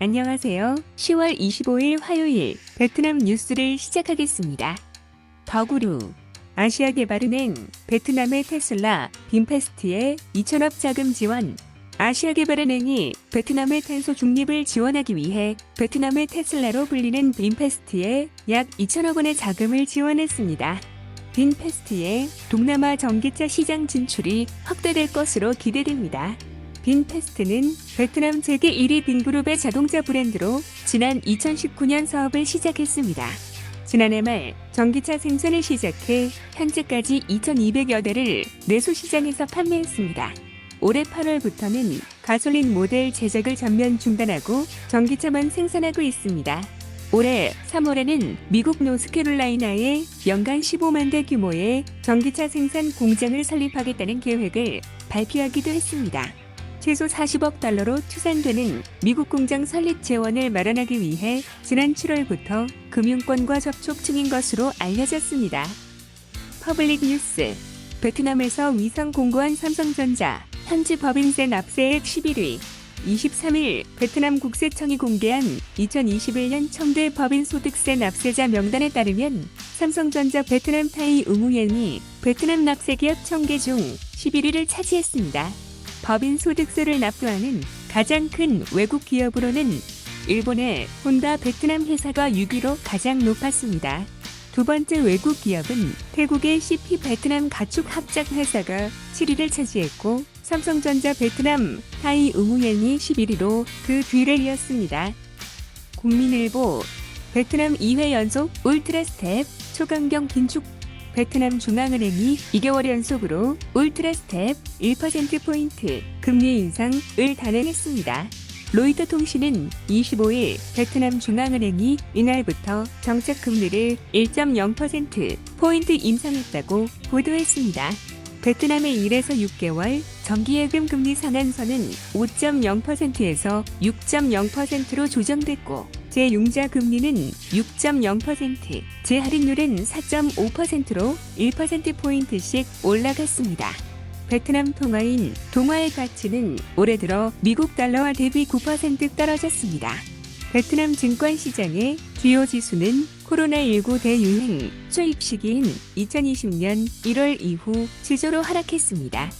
안녕하세요. 10월 25일 화요일 베트남 뉴스를 시작하겠습니다. 더구루 아시아 개발은행 베트남의 테슬라 빈페스트에 2천억 자금 지원 아시아 개발은행이 베트남의 탄소 중립을 지원하기 위해 베트남의 테슬라로 불리는 빈페스트에 약 2천억 원의 자금을 지원했습니다. 빈페스트의 동남아 전기차 시장 진출이 확대될 것으로 기대됩니다. 빈페스트는 베트남 세계 1위 빈그룹의 자동차 브랜드로 지난 2019년 사업을 시작했습니다. 지난해 말 전기차 생산을 시작해 현재까지 2,200여 대를 내수 시장에서 판매했습니다. 올해 8월부터는 가솔린 모델 제작을 전면 중단하고 전기차만 생산하고 있습니다. 올해 3월에는 미국 노스캐롤라이나에 연간 15만 대 규모의 전기차 생산 공장을 설립하겠다는 계획을 발표하기도 했습니다. 최소 40억 달러로 추산되는 미국 공장 설립 재원을 마련하기 위해 지난 7월부터 금융권과 접촉 중인 것으로 알려졌습니다. 퍼블릭 뉴스 베트남에서 위성 공고한 삼성전자 현지 법인세 납세액 11위 23일 베트남 국세청이 공개한 2021년 청대 법인 소득세 납세자 명단에 따르면 삼성전자 베트남 타이 우무옌이 베트남 납세기업 청계 중 11위를 차지했습니다. 법인 소득세를 납부하는 가장 큰 외국 기업으로는 일본의 혼다 베트남 회사가 6위로 가장 높았습니다. 두 번째 외국 기업은 태국의 CP 베트남 가축 합작 회사가 7위를 차지했고 삼성전자 베트남 타이 우무옌이 11위로 그 뒤를 이었습니다. 국민일보 베트남 2회 연속 울트라 스텝 초강경 긴축 베트남 중앙은행이 2개월 연속으로 울트라 스텝 1%포인트 금리 인상을 단행했습니다. 로이터 통신은 25일 베트남 중앙은행이 이날부터 정책 금리를 1.0%포인트 인상했다고 보도했습니다. 베트남의 1에서 6개월 정기예금 금리 상한선은 5.0%에서 6.0%로 조정됐고 제6자 금리는 6.0%, 재할인율은 4.5%로 1%포인트씩 올라갔습니다. 베트남 통화인 동화의 가치는 올해 들어 미국 달러와 대비 9% 떨어졌습니다. 베트남 증권 시장의 주요 지수는 코로나19 대유행 초입 시기인 2020년 1월 이후 지조로 하락했습니다.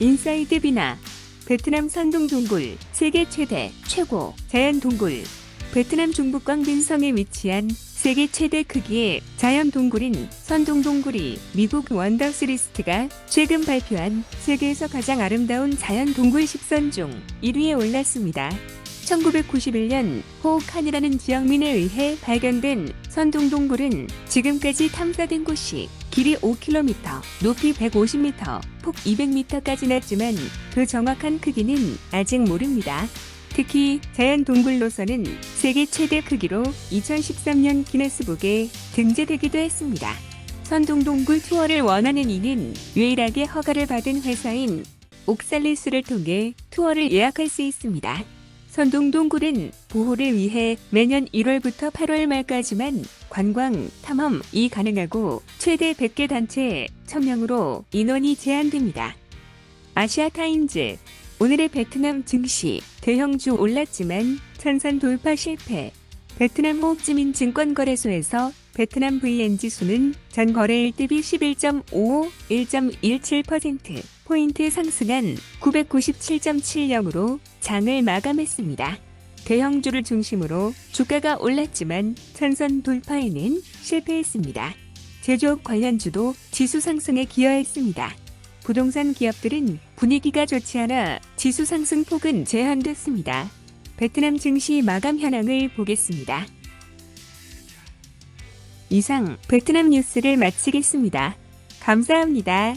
인사이드 비나 베트남 선동 동굴 세계 최대 최고 자연 동굴 베트남 중부 꽝빈성에 위치한 세계 최대 크기의 자연 동굴인 선동 동굴이 미국 원더스 리스트가 최근 발표한 세계에서 가장 아름다운 자연 동굴 10선 중 1위에 올랐습니다. 1991년 호우칸이라는 지역민에 의해 발견된 선동 동굴은 지금까지 탐사된 곳이 길이 5km, 높이 150m, 폭 200m까지 났지만 그 정확한 크기는 아직 모릅니다. 특히 자연 동굴로서는 세계 최대 크기로 2013년 기네스북에 등재되기도 했습니다. 선동 동굴 투어를 원하는 이는 유일하게 허가를 받은 회사인 옥살리스를 통해 투어를 예약할 수 있습니다. 선동 동굴은 보호를 위해 매년 1월부터 8월 말까지만 관광, 탐험이 가능하고 최대 100개 단체 1000명으로 인원이 제한됩니다. 아시아타임즈 오늘의 베트남 증시 대형주 올랐지만 천산 돌파 실패. 베트남 호흡지민 증권거래소에서 베트남 VN 지수는 전 거래일 대비 11.55, 1.17% 포인트 상승한 997.70으로 장을 마감했습니다. 대형주를 중심으로 주가가 올랐지만 천선 돌파에는 실패했습니다. 제조업 관련주도 지수 상승에 기여했습니다. 부동산 기업들은 분위기가 좋지 않아 지수 상승 폭은 제한됐습니다. 베트남 증시 마감 현황을 보겠습니다. 이상 베트남 뉴스를 마치겠습니다. 감사합니다.